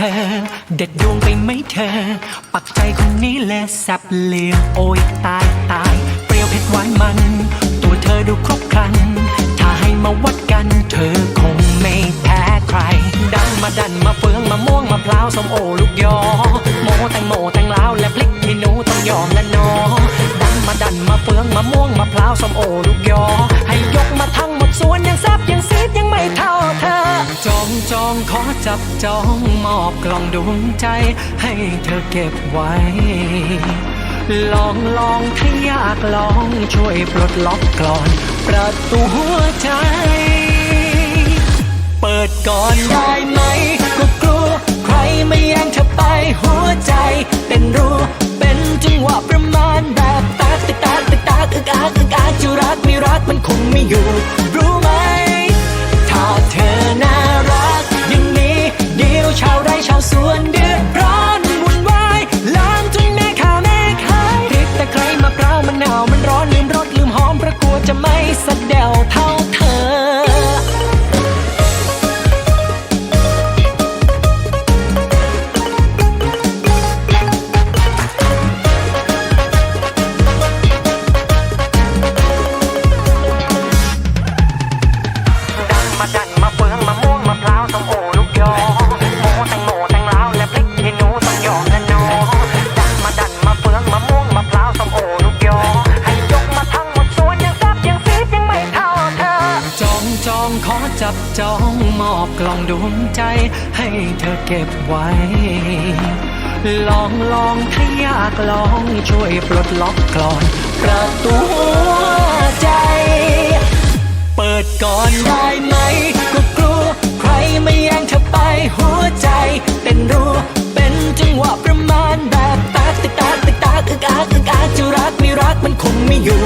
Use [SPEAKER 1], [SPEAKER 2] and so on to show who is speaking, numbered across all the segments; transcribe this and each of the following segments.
[SPEAKER 1] เธอ ปักใจคนนี้เลยแซบเลียงโอ้ยตายตาย เปรี้ยวเผ็ดหวานมัน ตัวเธอดูครบครัน ถ้าให้มาวัดกันเธอคงไม่แพ้ใคร ดันมาดันมาเฟืองมาม่วงมาพร้าวส้มโอลูกยอ โมแตงโมแตงลาวและพลิกขี้หนูต้องยอมและนอ ดันมาดันมาเฟืองมาม่วงมาพร้าวส้มโอลูกยอ ให้ยกมาทั้งหมดสวนยังแซบยังซีดยังไม่เท่า จองจองขอจับจองมอบกล่องดวงใจ ให้เธอเก็บไว้ ลองลองถ้ายากลองช่วยปลดล็อกกลอน ประตูหัวใจ เปิดก่อนได้ไหม ก็กลัวใครไม่แย่งเธอไปหัวใจ เป็นรูเป็นจังหวะประมาณแบบตากติกตากติกตากอึกอักอึกอักจะรักไม่รักมันคงไม่อยู่รู้ จับจองมอบกล่องดวงใจให้เธอเก็บไว้ ลองลองถ้าอยากลองช่วยปลดล็อกกลอน ประตูหัวใจ เปิดก่อนได้ไหมก็กลัวใครไม่แย่งเธอไปหัวใจ เป็นรูเป็นจังหวะประมาณแบบตากติกตากติกตากอึกอักอึกอักจะรักไม่รักมันคงไม่อยู่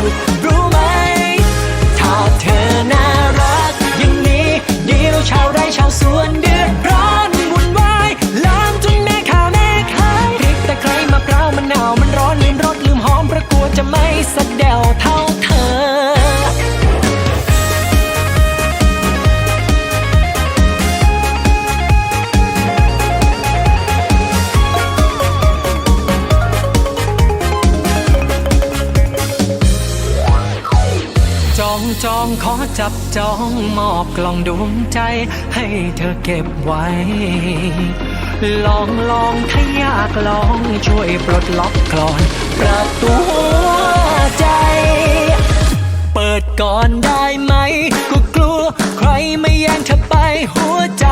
[SPEAKER 1] จะไม่สะเดวเท่าเธอจองจองขอจับจองมอบกล่องดวงใจให้เธอเก็บไว้ ลองลองถ้าอยากลองช่วยปลดล็อกกลอน ประตูหัวใจ เปิดก่อนได้ไหม ก็กลัว ใครไม่แย่งเธอไปหัวใจ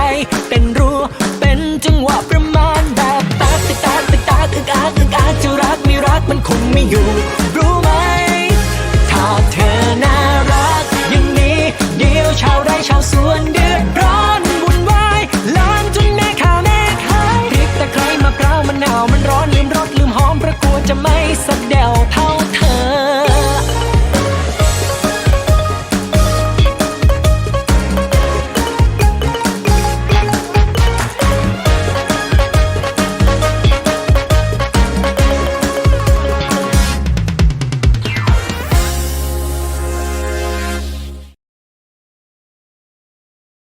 [SPEAKER 1] เป็นรูเป็นจังหวะประมาณแบบตาติกตาติกตาอึกอักอึกอักจะรักไม่รักมันคงไม่อยู่ จะไม่สักเดียว